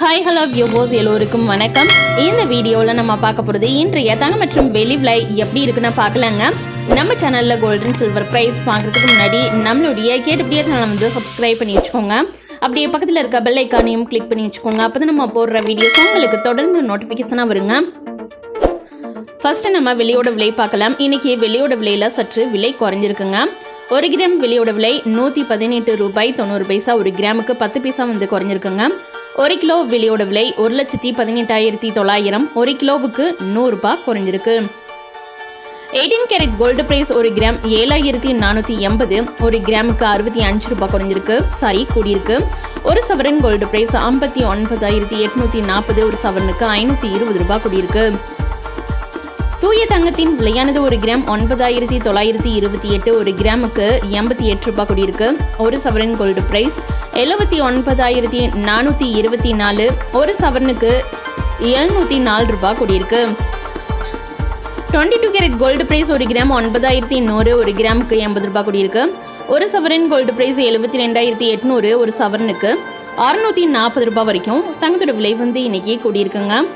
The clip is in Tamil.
ஹாய் ஹலோ வியூவோஸ் எல்லோருக்கும் வணக்கம். இந்த வீடியோவில் நம்ம பார்க்க போகிறது இன்றைய தங்கம் மற்றும் வெளி விலை எப்படி இருக்குன்னு பார்க்கலாங்க. நம்ம சேனலில் கோல்டன் சில்வர் ப்ரைஸ் பார்க்குறதுக்கு முன்னாடி நம்மளுடைய கேட்டுப்படியே சேனலை வந்து சப்ஸ்கிரைப் பண்ணி வச்சுக்கோங்க. அப்படியே பக்கத்தில் இருக்க பெல் ஐக்கானையும் கிளிக் பண்ணி வச்சுக்கோங்க. அப்போ தான் நம்ம போடுற வீடியோஸ் உங்களுக்கு தொடர்ந்து நோட்டிஃபிகேஷனாக வருங்க. ஃபர்ஸ்ட் நம்ம வெளியோட விலை பார்க்கலாம். இன்றைக்கி வெளியோட விலையில சற்று விலை குறைஞ்சிருக்குங்க. ஒரு கிராம் வெளியோட விலை நூற்றி பதினெட்டு ரூபாய் தொண்ணூறு பைசா ஒரு கிராமுக்கு பத்து பைசா வந்து குறைஞ்சிருக்குங்க. ஒரு கிலோ விலையோட விலை ஒரு லட்சத்தி பதினெட்டாயிரத்தி தொள்ளாயிரம். ஒரு கிலோவுக்கு நூறுரூபா குறைஞ்சிருக்கு. எயிட்டீன் கேரட் கோல்டு பிரைஸ் ஒரு கிராம் ஏழாயிரத்தி நானூற்றி எண்பது. ஒரு கிராமுக்கு அறுபத்தி அஞ்சு ரூபாய் குறைஞ்சிருக்கு. சாரி கூடியிருக்கு. ஒரு சவரன் கோல்டு பிரைஸ் ஐம்பத்தி ஒன்பதாயிரத்தி எட்நூற்றி நாற்பது. ஒரு சவரனுக்கு ஐநூற்றி இருபது ரூபாய் கூடியிருக்கு. தூய தங்கத்தின் விலையானது ஒரு கிராம் ஒன்பதாயிரத்தி தொள்ளாயிரத்தி இருபத்தி எட்டு ஒரு கிராமுக்கு எண்பத்தி எட்டு ரூபாய் கூடியிருக்கு. ஒரு சவரன் கோல்டு பிரைஸ் எழுபத்தி ஒன்பதாயிரத்தி நானூற்றி இருபத்தி நாலு ஒரு சவரனுக்கு எழுநூற்றி நாலு ரூபாய் கூடியிருக்கு. Twenty two carat gold price ஒரு கிராம் ஒன்பதாயிரத்தி நூறு ஒரு கிராமுக்கு எண்பது ரூபாய் கூடியிருக்கு. ஒரு சவரன் கோல்டு பிரைஸ் எழுபத்தி ரெண்டாயிரத்தி எட்நூறு ஒரு சவரனுக்கு அறுநூற்றி நாற்பது ரூபாய் வரைக்கும் தங்கத்தோட விலை வந்து இன்னைக்கு கூடியிருக்குங்க.